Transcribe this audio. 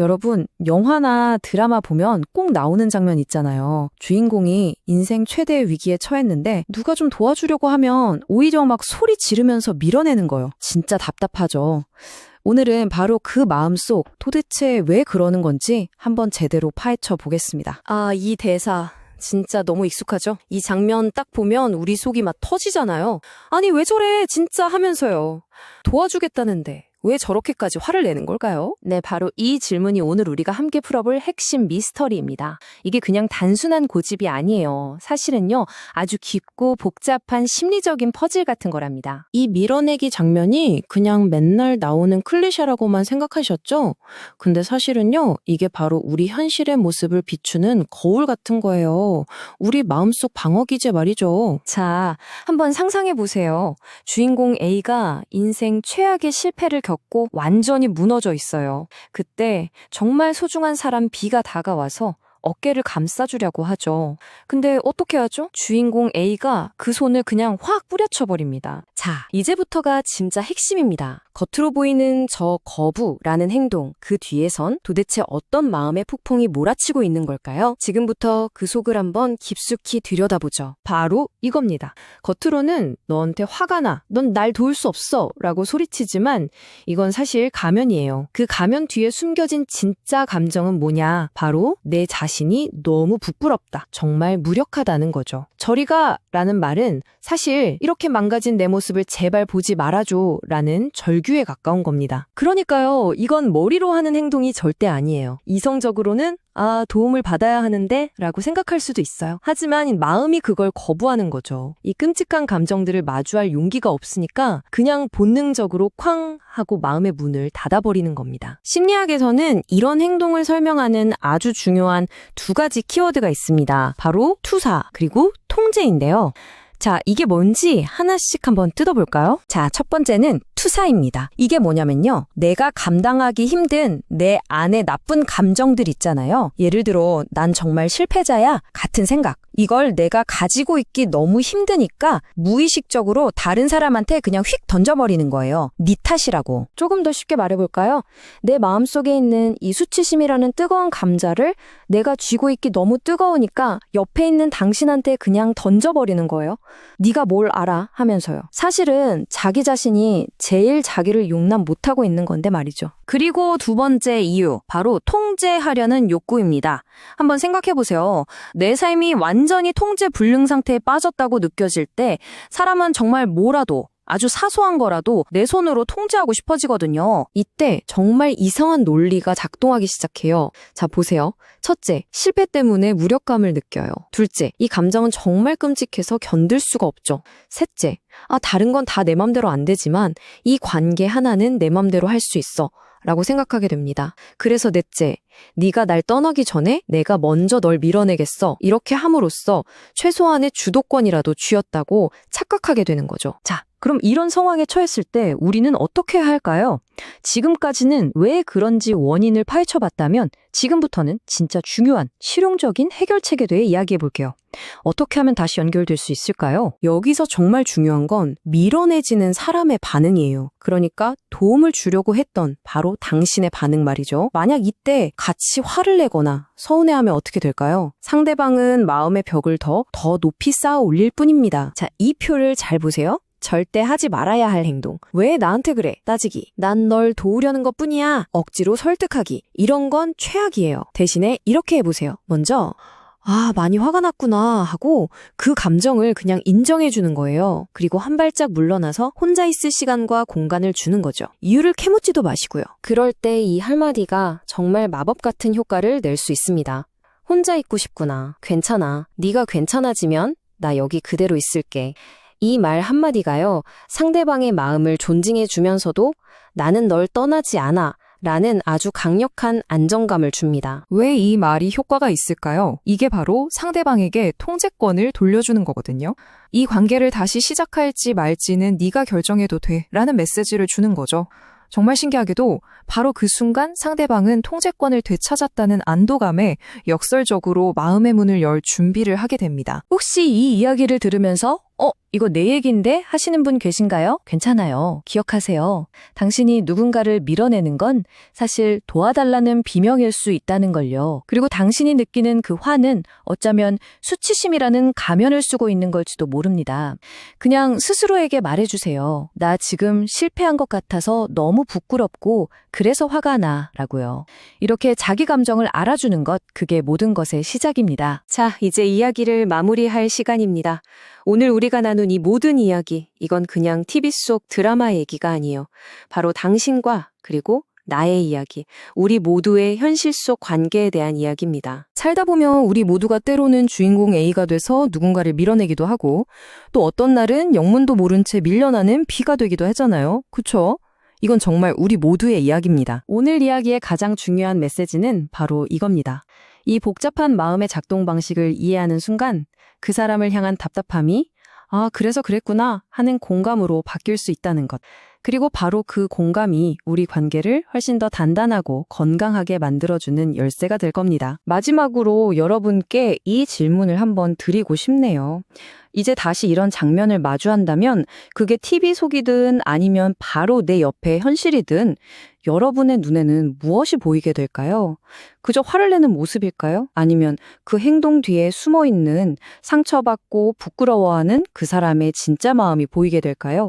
여러분, 영화나 드라마 보면 꼭 나오는 장면 있잖아요. 주인공이 인생 최대의 위기에 처했는데 누가 좀 도와주려고 하면 오히려 막 소리 지르면서 밀어내는 거요. 진짜 답답하죠. 오늘은 바로 그 마음 속 도대체 왜 그러는 건지 한번 제대로 파헤쳐 보겠습니다. 아, 이 대사. 진짜 너무 익숙하죠? 이 장면 딱 보면 우리 속이 막 터지잖아요. 아니, 왜 저래? 진짜 하면서요. 도와주겠다는데. 왜 저렇게까지 화를 내는 걸까요? 네, 바로 이 질문이 오늘 우리가 함께 풀어볼 핵심 미스터리입니다. 이게 그냥 단순한 고집이 아니에요. 사실은요, 아주 깊고 복잡한 심리적인 퍼즐 같은 거랍니다. 이 밀어내기 장면이 그냥 맨날 나오는 클리셰라고만 생각하셨죠? 근데 사실은요, 이게 바로 우리 현실의 모습을 비추는 거울 같은 거예요. 우리 마음속 방어기제 말이죠. 자, 한번 상상해 보세요. 주인공 A가 인생 최악의 실패를 겪고 완전히 무너져 있어요. 그때 정말 소중한 사람 B가 다가와서 어깨를 감싸주려고 하죠. 근데 어떻게 하죠? 주인공 A가 그 손을 그냥 확 뿌려쳐 버립니다. 자, 이제부터가 진짜 핵심입니다. 겉으로 보이는 저 거부라는 행동, 그 뒤에선 도대체 어떤 마음의 폭풍이 몰아치고 있는 걸까요? 지금부터 그 속을 한번 깊숙이 들여다보죠. 바로 이겁니다. 겉으로는 너한테 화가 나, 넌 날 도울 수 없어 라고 소리치지만 이건 사실 가면이에요. 그 가면 뒤에 숨겨진 진짜 감정은 뭐냐? 바로 내 자신이 너무 부끄럽다. 정말 무력하다는 거죠. 저리가 라는 말은 사실 이렇게 망가진 내 모습을 제발 보지 말아줘 라는 절규 에 가까운 겁니다. 그러니까요, 이건 머리로 하는 행동이 절대 아니에요. 이성적으로는 아, 도움을 받아야 하는데 라고 생각할 수도 있어요. 하지만 마음이 그걸 거부하는 거죠. 이 끔찍한 감정들을 마주할 용기가 없으니까 그냥 본능적으로 쾅 하고 마음의 문을 닫아버리는 겁니다. 심리학에서는 이런 행동을 설명하는 아주 중요한 두 가지 키워드가 있습니다. 바로 투사, 그리고 통제인데요. 자, 이게 뭔지 하나씩 한번 뜯어볼까요? 자, 첫 번째는 투사입니다. 이게 뭐냐면요. 내가 감당하기 힘든 내 안에 나쁜 감정들 있잖아요. 예를 들어, 난 정말 실패자야. 같은 생각. 이걸 내가 가지고 있기 너무 힘드니까 무의식적으로 다른 사람한테 그냥 휙 던져버리는 거예요. 네 탓이라고. 조금 더 쉽게 말해볼까요? 내 마음속에 있는 이 수치심이라는 뜨거운 감자를 내가 쥐고 있기 너무 뜨거우니까 옆에 있는 당신한테 그냥 던져버리는 거예요. 네가 뭘 알아 하면서요. 사실은 자기 자신이 제일 자기를 용납 못하고 있는 건데 말이죠. 그리고 두 번째 이유, 바로 통제하려는 욕구입니다. 한번 생각해 보세요. 내 삶이 완전 히 통제 불능 상태에 빠졌다고 느껴질 때 사람은 정말 뭐라도 아주 사소한 거라도 내 손으로 통제하고 싶어지거든요. 이때 정말 이상한 논리가 작동하기 시작해요. 자, 보세요. 첫째, 실패 때문에 무력감을 느껴요. 둘째, 이 감정은 정말 끔찍해서 견딜 수가 없죠. 셋째, 아, 다른 건 다 내 맘대로 안 되지만 이 관계 하나는 내 맘대로 할 수 있어. 라고 생각하게 됩니다. 그래서 넷째, 네가 날 떠나기 전에 내가 먼저 널 밀어내겠어. 이렇게 함으로써 최소한의 주도권이라도 쥐었다고 착각하게 되는 거죠. 자, 그럼 이런 상황에 처했을 때 우리는 어떻게 해야 할까요? 지금까지는 왜 그런지 원인을 파헤쳐 봤다면 지금부터는 진짜 중요한 실용적인 해결책에 대해 이야기해 볼게요. 어떻게 하면 다시 연결될 수 있을까요? 여기서 정말 중요한 건 밀어내지는 사람의 반응이에요. 그러니까 도움을 주려고 했던 바로 당신의 반응 말이죠. 만약 이때 같이 화를 내거나 서운해하면 어떻게 될까요? 상대방은 마음의 벽을 더, 더 높이 쌓아 올릴 뿐입니다. 자, 이 표를 잘 보세요. 절대 하지 말아야 할 행동. 왜 나한테 그래? 따지기. 난 널 도우려는 것 뿐이야. 억지로 설득하기. 이런 건 최악이에요. 대신에 이렇게 해보세요. 먼저, 아, 많이 화가 났구나 하고 그 감정을 그냥 인정해 주는 거예요. 그리고 한 발짝 물러나서 혼자 있을 시간과 공간을 주는 거죠. 이유를 캐묻지도 마시고요. 그럴 때 이 한마디가 정말 마법 같은 효과를 낼 수 있습니다. 혼자 있고 싶구나. 괜찮아. 네가 괜찮아지면 나 여기 그대로 있을게. 이 말 한마디가요, 상대방의 마음을 존중해 주면서도 나는 널 떠나지 않아. 라는 아주 강력한 안정감을 줍니다. 왜 이 말이 효과가 있을까요? 이게 바로 상대방에게 통제권을 돌려주는 거거든요. 이 관계를 다시 시작할지 말지는 네가 결정해도 돼 라는 메시지를 주는 거죠. 정말 신기하게도 바로 그 순간 상대방은 통제권을 되찾았다는 안도감에 역설적으로 마음의 문을 열 준비를 하게 됩니다. 혹시 이 이야기를 들으면서 어, 이거 내 얘기인데 하시는 분 계신가요? 괜찮아요. 기억하세요. 당신이 누군가를 밀어내는 건 사실 도와달라는 비명일 수 있다는 걸요. 그리고 당신이 느끼는 그 화는 어쩌면 수치심이라는 가면을 쓰고 있는 걸지도 모릅니다. 그냥 스스로에게 말해주세요. 나 지금 실패한 것 같아서 너무 부끄럽고 그래서 화가 나. 라고요. 이렇게 자기 감정을 알아주는 것, 그게 모든 것의 시작입니다. 자, 이제 이야기를 마무리할 시간입니다. 오늘 우리가 나눈 이 모든 이야기, 이건 그냥 TV 속 드라마 얘기가 아니에요. 바로 당신과 그리고 나의 이야기, 우리 모두의 현실 속 관계에 대한 이야기입니다. 살다 보면 우리 모두가 때로는 주인공 A가 돼서 누군가를 밀어내기도 하고 또 어떤 날은 영문도 모른 채 밀려나는 B가 되기도 하잖아요. 그쵸? 이건 정말 우리 모두의 이야기입니다. 오늘 이야기의 가장 중요한 메시지는 바로 이겁니다. 이 복잡한 마음의 작동 방식을 이해하는 순간 그 사람을 향한 답답함이 아, 그래서 그랬구나 하는 공감으로 바뀔 수 있다는 것. 그리고 바로 그 공감이 우리 관계를 훨씬 더 단단하고 건강하게 만들어주는 열쇠가 될 겁니다. 마지막으로 여러분께 이 질문을 한번 드리고 싶네요. 이제 다시 이런 장면을 마주한다면 그게 TV 속이든 아니면 바로 내 옆에 현실이든 여러분의 눈에는 무엇이 보이게 될까요? 그저 화를 내는 모습일까요? 아니면 그 행동 뒤에 숨어 있는 상처받고 부끄러워하는 그 사람의 진짜 마음이 보이게 될까요?